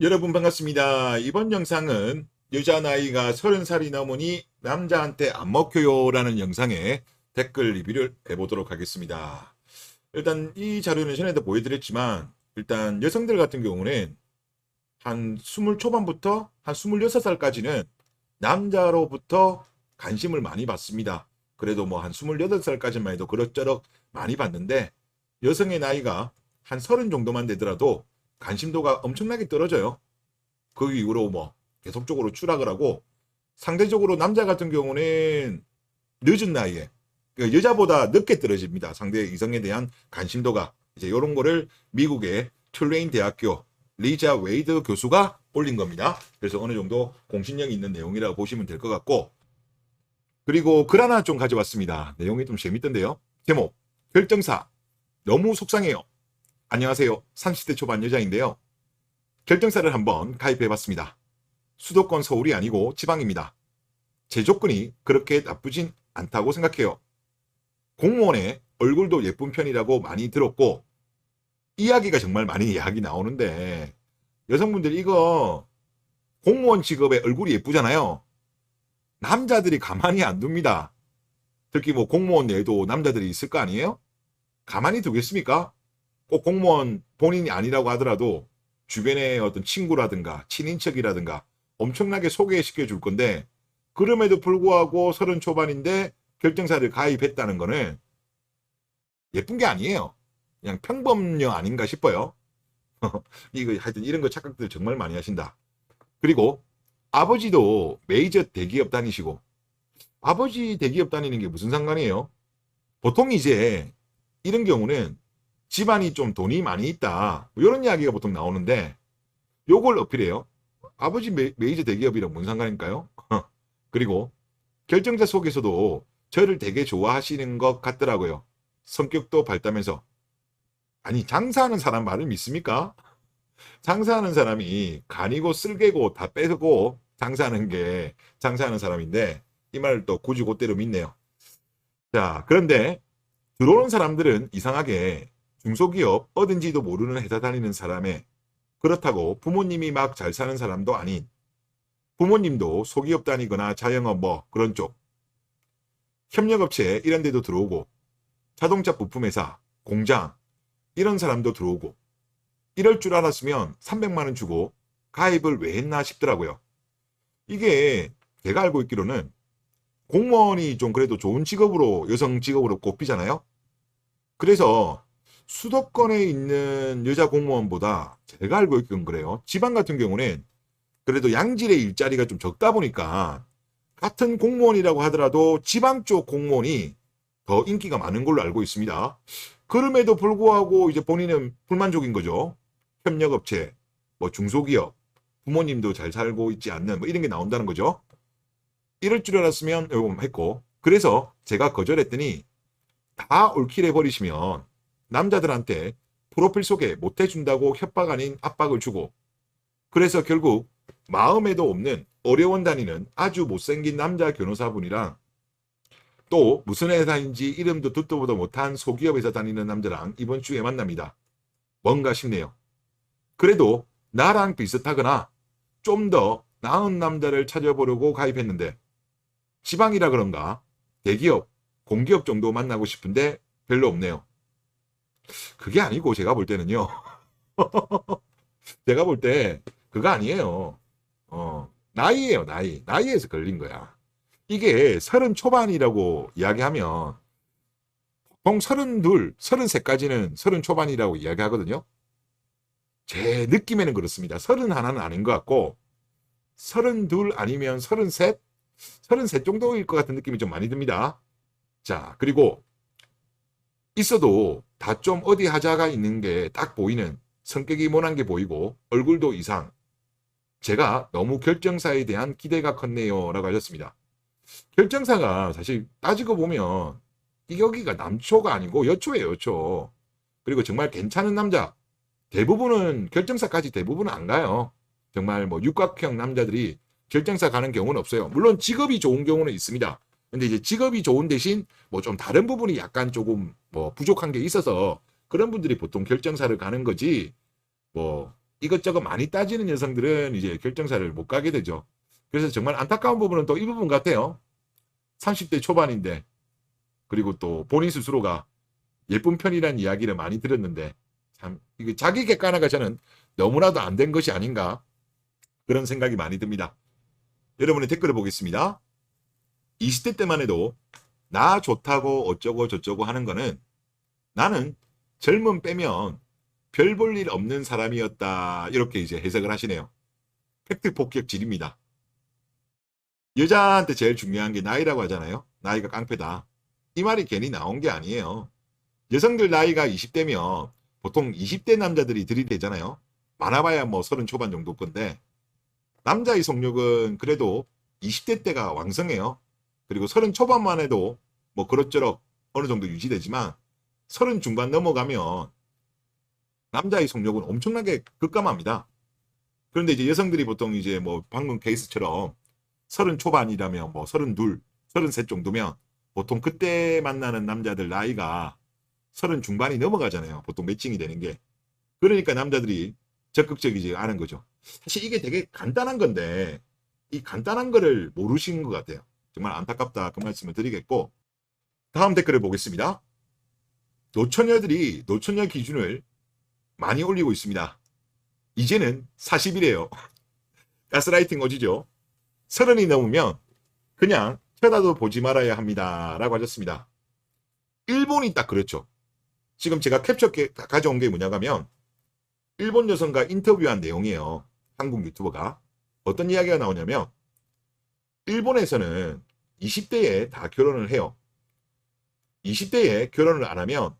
여러분 반갑습니다. 이번 영상은 여자 나이가 30살이 넘으니 남자한테 안 먹혀요 라는 영상에 댓글 리뷰를 해보도록 하겠습니다. 일단 이 자료는 전에도 보여드렸지만 일단 여성들 같은 경우는 한 20 초반부터 한 26살까지는 남자로부터 관심을 많이 받습니다. 그래도 뭐 한 28살까지만 해도 그럭저럭 많이 받는데 여성의 나이가 한 30 정도만 되더라도 관심도가 엄청나게 떨어져요. 그 이후로 뭐 계속적으로 추락을 하고 상대적으로 남자 같은 경우는 늦은 나이에 그 여자보다 늦게 떨어집니다. 상대 이성에 대한 관심도가 이제 이런 거를 미국의 툴레인 대학교 리자 웨이드 교수가 올린 겁니다. 그래서 어느 정도 공신력이 있는 내용이라고 보시면 될 것 같고 그리고 글 하나 좀 가져왔습니다. 내용이 좀 재밌던데요. 제목 결정사 너무 속상해요. 안녕하세요. 30대 초반 여자인데요. 결정사를 한번 가입해봤습니다. 수도권 서울이 아니고 지방입니다. 제 조건이 그렇게 나쁘진 않다고 생각해요. 공무원의 얼굴도 예쁜 편이라고 많이 들었고 이야기가 정말 많이 이야기 나오는데 여성분들 이거 공무원 직업의 얼굴이 예쁘잖아요. 남자들이 가만히 안 둡니다. 특히 뭐 공무원 내에도 남자들이 있을 거 아니에요? 가만히 두겠습니까? 꼭 공무원 본인이 아니라고 하더라도 주변의 어떤 친구라든가 친인척이라든가 엄청나게 소개시켜 줄 건데 그럼에도 불구하고 서른 초반인데 결정사를 가입했다는 거는 예쁜 게 아니에요. 그냥 평범녀 아닌가 싶어요. 이거 하여튼 이런 거 착각들 정말 많이 하신다. 그리고 아버지도 메이저 대기업 다니시고 아버지 대기업 다니는 게 무슨 상관이에요? 보통 이제 이런 경우는 집안이 좀 돈이 많이 있다. 뭐 이런 이야기가 보통 나오는데 요걸 어필해요. 아버지 메, 메이저 대기업이랑 뭔 상관일까요? 그리고 결정자 속에서도 저를 되게 좋아하시는 것 같더라고요. 성격도 밝다면서. 아니 장사하는 사람 말을 믿습니까? 장사하는 사람이 간이고 쓸개고 다 빼고 장사하는 게 장사하는 사람인데 이 말을 또 굳이 그대로 믿네요. 자 그런데 들어오는 사람들은 이상하게 중소기업 어딘지도 모르는 회사 다니는 사람에 그렇다고 부모님이 막 잘 사는 사람도 아닌 부모님도 소기업 다니거나 자영업 뭐 그런 쪽 협력업체 이런 데도 들어오고 자동차 부품회사 공장 이런 사람도 들어오고 이럴 줄 알았으면 300만 원 주고 가입을 왜 했나 싶더라고요. 이게 제가 알고 있기로는 공무원이 좀 그래도 좋은 직업으로 여성 직업으로 꼽히잖아요. 그래서 수도권에 있는 여자 공무원보다 제가 알고 있기로는 그래요. 지방 같은 경우는 그래도 양질의 일자리가 좀 적다 보니까 같은 공무원이라고 하더라도 지방 쪽 공무원이 더 인기가 많은 걸로 알고 있습니다. 그럼에도 불구하고 이제 본인은 불만족인 거죠. 협력업체, 뭐 중소기업, 부모님도 잘 살고 있지 않는 뭐 이런 게 나온다는 거죠. 이럴 줄 알았으면 했고 그래서 제가 거절했더니 다 올킬해 버리시면 남자들한테 프로필 소개 못 해준다고 협박 아닌 압박을 주고 그래서 결국 마음에도 없는 어려원 다니는 아주 못생긴 남자 변호사분이랑 또 무슨 회사인지 이름도 듣도 보도 못한 소기업에서 다니는 남자랑 이번 주에 만납니다. 뭔가 싶네요. 그래도 나랑 비슷하거나 좀 더 나은 남자를 찾아보려고 가입했는데 지방이라 그런가 대기업, 공기업 정도 만나고 싶은데 별로 없네요. 그게 아니고 제가 볼 때는요. 제가 볼 때 그거 아니에요. 어, 나이예요, 나이. 나이에서 걸린 거야. 이게 서른 초반이라고 이야기하면 보통 서른둘, 서른셋까지는 서른 초반이라고 이야기하거든요. 제 느낌에는 그렇습니다. 서른 하나는 아닌 것 같고 서른둘 아니면 서른셋, 서른셋 정도일 것 같은 느낌이 좀 많이 듭니다. 자, 그리고 있어도 다 좀 어디 하자가 있는 게 딱 보이는 성격이 모난 게 보이고 얼굴도 이상. 제가 너무 결정사에 대한 기대가 컸네요. 라고 하셨습니다. 결정사가 사실 따지고 보면 이 여기가 남초가 아니고 여초예요, 여초. 그리고 정말 괜찮은 남자. 대부분은 결정사까지 대부분은 안 가요. 정말 뭐 육각형 남자들이 결정사 가는 경우는 없어요. 물론 직업이 좋은 경우는 있습니다. 근데 이제 직업이 좋은 대신 뭐 좀 다른 부분이 약간 조금 뭐 부족한 게 있어서 그런 분들이 보통 결정사를 가는 거지 뭐 이것저것 많이 따지는 여성들은 이제 결정사를 못 가게 되죠. 그래서 정말 안타까운 부분은 또 이 부분 같아요. 30대 초반인데 그리고 또 본인 스스로가 예쁜 편이라는 이야기를 많이 들었는데 참 이게 자기 객관화가 저는 너무나도 안 된 것이 아닌가 그런 생각이 많이 듭니다. 여러분의 댓글을 보겠습니다. 20대 때만 해도 나 좋다고 어쩌고 저쩌고 하는 거는 나는 젊음 빼면 별 볼 일 없는 사람이었다. 이렇게 이제 해석을 하시네요. 팩트 폭격질입니다. 여자한테 제일 중요한 게 나이라고 하잖아요. 나이가 깡패다. 이 말이 괜히 나온 게 아니에요. 여성들 나이가 20대면 보통 20대 남자들이 들이대잖아요. 많아봐야 뭐 서른 초반 정도 건데 남자의 성욕은 그래도 20대 때가 왕성해요. 그리고 서른 초반만 해도 뭐 그럭저럭 어느 정도 유지되지만 서른 중반 넘어가면 남자의 성욕은 엄청나게 급감합니다. 그런데 이제 여성들이 보통 이제 뭐 방금 케이스처럼 서른 초반이라면 뭐 서른 둘, 서른 셋 정도면 보통 그때 만나는 남자들 나이가 서른 중반이 넘어가잖아요. 보통 매칭이 되는 게. 그러니까 남자들이 적극적이지 않은 거죠. 사실 이게 되게 간단한 건데 이 간단한 거를 모르신 것 같아요. 정말 안타깝다 그 말씀을 드리겠고 다음 댓글을 보겠습니다. 노처녀들이 노처녀 기준을 많이 올리고 있습니다. 이제는 40이래요. 가스라이팅 오지죠. 서른이 넘으면 그냥 쳐다도 보지 말아야 합니다. 라고 하셨습니다. 일본이 딱 그렇죠. 지금 제가 캡처 게- 가져온 게 뭐냐 하면 일본 여성과 인터뷰한 내용이에요. 한국 유튜버가. 어떤 이야기가 나오냐면 일본에서는 20대에 다 결혼을 해요. 20대에 결혼을 안 하면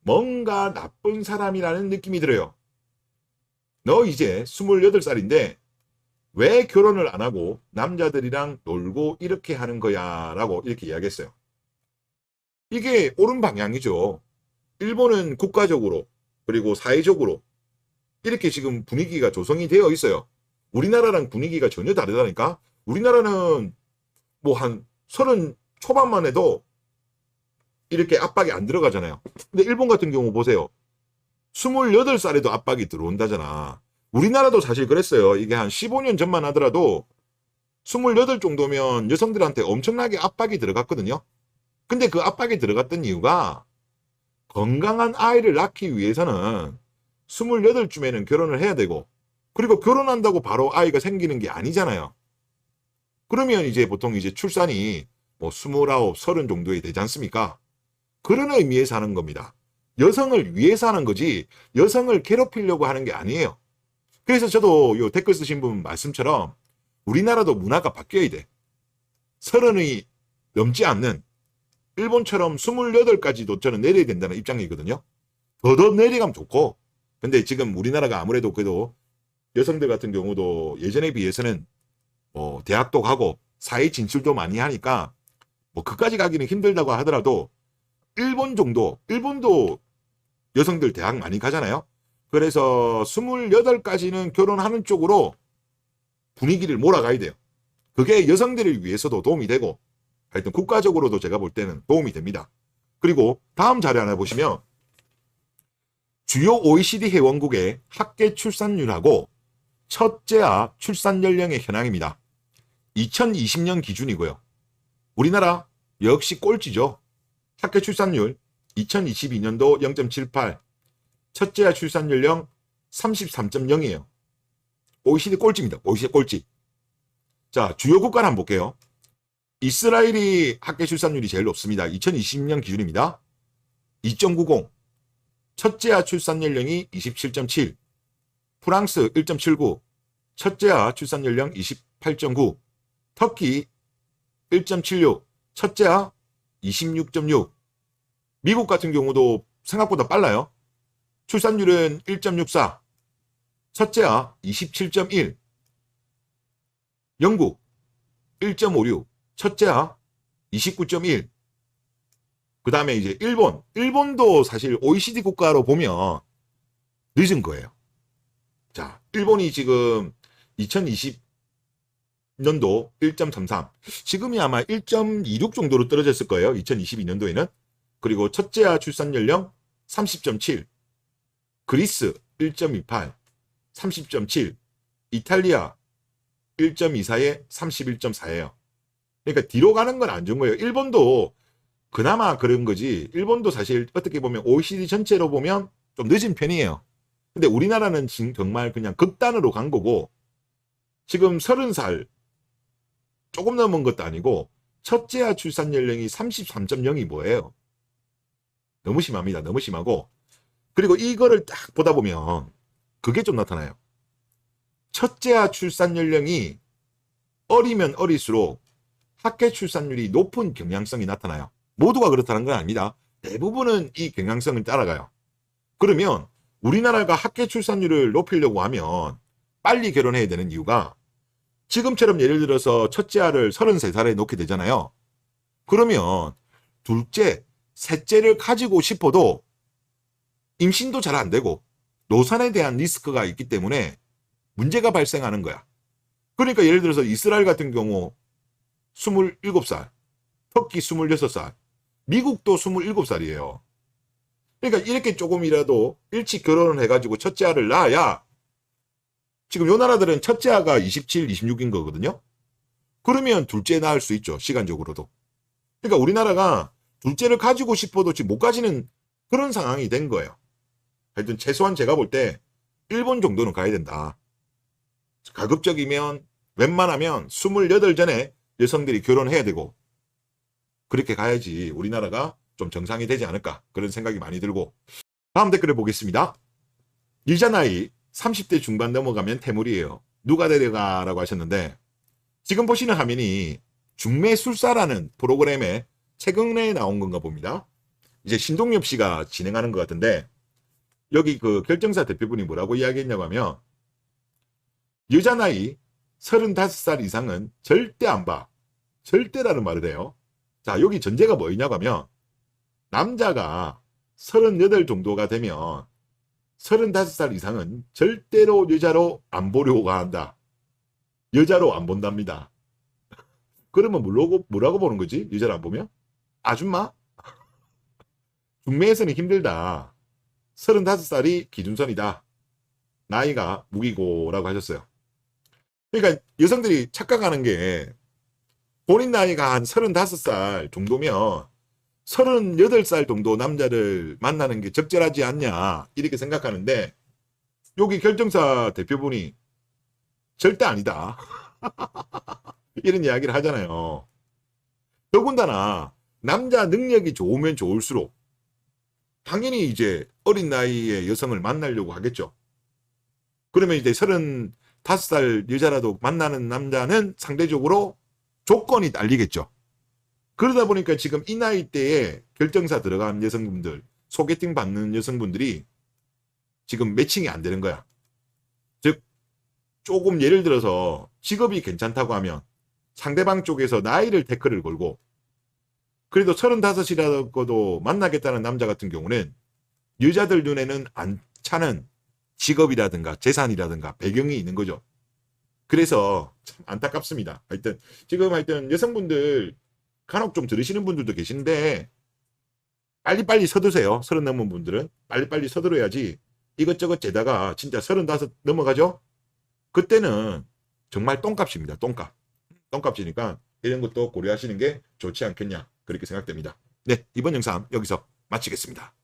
뭔가 나쁜 사람이라는 느낌이 들어요. 너 이제 28살인데 왜 결혼을 안 하고 남자들이랑 놀고 이렇게 하는 거야 라고 이렇게 이야기했어요. 이게 옳은 방향이죠. 일본은 국가적으로 그리고 사회적으로 이렇게 지금 분위기가 조성이 되어 있어요. 우리나라랑 분위기가 전혀 다르다니까. 우리나라는 뭐 한 서른 초반만 해도 이렇게 압박이 안 들어가잖아요. 근데 일본 같은 경우 보세요. 28살에도 압박이 들어온다잖아. 우리나라도 사실 그랬어요. 이게 한 15년 전만 하더라도 28 정도면 여성들한테 엄청나게 압박이 들어갔거든요. 근데 그 압박이 들어갔던 이유가 건강한 아이를 낳기 위해서는 28쯤에는 결혼을 해야 되고 그리고 결혼한다고 바로 아이가 생기는 게 아니잖아요. 그러면 이제 보통 이제 출산이 뭐 29, 30 정도에 되지 않습니까? 그런 의미에서 하는 겁니다. 여성을 위해서 하는 거지 여성을 괴롭히려고 하는 게 아니에요. 그래서 저도 요 댓글 쓰신 분 말씀처럼 우리나라도 문화가 바뀌어야 돼. 서른이 넘지 않는 일본처럼 28까지도 저는 내려야 된다는 입장이거든요. 더더 내려가면 좋고. 근데 지금 우리나라가 아무래도 그래도 여성들 같은 경우도 예전에 비해서는 뭐 대학도 가고 사회 진출도 많이 하니까 뭐 그까지 가기는 힘들다고 하더라도 일본 정도, 일본도 여성들 대학 많이 가잖아요. 그래서 28까지는 결혼하는 쪽으로 분위기를 몰아가야 돼요. 그게 여성들을 위해서도 도움이 되고 하여튼 국가적으로도 제가 볼 때는 도움이 됩니다. 그리고 다음 자료 하나 보시면 주요 OECD 회원국의 학계 출산율하고 첫째아 출산 연령의 현황입니다. 2020년 기준이고요. 우리나라 역시 꼴찌죠. 학계 출산율 2022년도 0.78, 첫째 아 출산 연령 33.0이에요. OECD 꼴찌입니다. OECD 꼴찌. 자, 주요 국가를 한번 볼게요. 이스라엘이 학계 출산율이 제일 높습니다. 2020년 기준입니다. 2.90. 첫째 아 출산 연령이 27.7. 프랑스 1.79. 첫째 아 출산 연령 28.9. 터키 1.76. 첫째아 26.6. 미국 같은 경우도 생각보다 빨라요. 출산율은 1.64. 첫째아 27.1. 영국 1.56. 첫째아 29.1. 그 다음에 이제 일본. 일본도 사실 OECD 국가로 보면 늦은 거예요. 자, 일본이 지금 2020 년도 1.33. 지금이 아마 1.26 정도로 떨어졌을 거예요. 2022년도에는. 그리고 첫째 아 출산 연령 30.7. 그리스 1.28. 30.7, 이탈리아 1.24에 31.4예요. 그러니까 뒤로 가는 건 안 좋은 거예요. 일본도 그나마 그런 거지. 일본도 사실 어떻게 보면 OECD 전체로 보면 좀 늦은 편이에요. 근데 우리나라는 지금 정말 그냥 극단으로 간 거고 지금 30살 조금 넘은 것도 아니고 첫째아 출산 연령이 33.0이 뭐예요? 너무 심합니다. 너무 심하고 그리고 이거를 딱 보다 보면 그게 좀 나타나요. 첫째아 출산 연령이 어리면 어릴수록 학계 출산율이 높은 경향성이 나타나요. 모두가 그렇다는 건 아닙니다. 대부분은 이 경향성을 따라가요. 그러면 우리나라가 학계 출산율을 높이려고 하면 빨리 결혼해야 되는 이유가 지금처럼 예를 들어서 첫째 아를 33살에 놓게 되잖아요. 그러면 둘째, 셋째를 가지고 싶어도 임신도 잘 안 되고 노산에 대한 리스크가 있기 때문에 문제가 발생하는 거야. 그러니까 예를 들어서 이스라엘 같은 경우 27살, 터키 26살, 미국도 27살이에요. 그러니까 이렇게 조금이라도 일찍 결혼을 해가지고 첫째 아를 낳아야 지금 요 나라들은 첫째 아가 27, 26인 거거든요. 그러면 둘째 낳을 수 있죠. 시간적으로도. 그러니까 우리나라가 둘째를 가지고 싶어도 지금 못 가지는 그런 상황이 된 거예요. 하여튼 최소한 제가 볼 때 일본 정도는 가야 된다. 가급적이면 웬만하면 28 전에 여성들이 결혼해야 되고 그렇게 가야지 우리나라가 좀 정상이 되지 않을까 그런 생각이 많이 들고 다음 댓글을 보겠습니다. 유자 나이 30대 중반 넘어가면 태물이에요. 누가 데려가라고 하셨는데 지금 보시는 화면이 중매술사라는 프로그램에 최근에 나온 건가 봅니다. 이제 신동엽 씨가 진행하는 것 같은데 여기 그 결정사 대표분이 뭐라고 이야기했냐고 하면 여자 나이 35살 이상은 절대 안 봐. 절대라는 말을 해요. 자, 여기 전제가 뭐였냐고 하면 남자가 38 정도가 되면 35살 이상은 절대로 여자로 안 보려고 한다. 여자로 안 본답니다. 그러면 뭐라고, 뭐라고 보는 거지? 여자를 안 보면? 아줌마? 중매에서는 힘들다. 35살이 기준선이다. 나이가 무기고 라고 하셨어요. 그러니까 여성들이 착각하는 게 본인 나이가 한 35살 정도면 38살 정도 남자를 만나는 게 적절하지 않냐 이렇게 생각하는데 여기 결정사 대표분이 절대 아니다. 이런 이야기를 하잖아요. 더군다나 남자 능력이 좋으면 좋을수록 당연히 이제 어린 나이에 여성을 만나려고 하겠죠. 그러면 이제 35살 여자라도 만나는 남자는 상대적으로 조건이 딸리겠죠. 그러다 보니까 지금 이 나이대에 결정사 들어간 여성분들, 소개팅 받는 여성분들이 지금 매칭이 안 되는 거야. 즉, 조금 예를 들어서 직업이 괜찮다고 하면 상대방 쪽에서 나이를 태클을 걸고 그래도 35이라고도 만나겠다는 남자 같은 경우는 여자들 눈에는 안 차는 직업이라든가 재산이라든가 배경이 있는 거죠. 그래서 참 안타깝습니다. 하여튼 지금 하여튼 여성분들 간혹 좀 들으시는 분들도 계신데 빨리빨리 서두세요. 서른 넘은 분들은 빨리빨리 서두르야지 이것저것 재다가 진짜 서른다섯 넘어가죠? 그때는 정말 똥값입니다. 똥값. 똥값이니까 이런 것도 고려하시는 게 좋지 않겠냐 그렇게 생각됩니다. 네 이번 영상 여기서 마치겠습니다.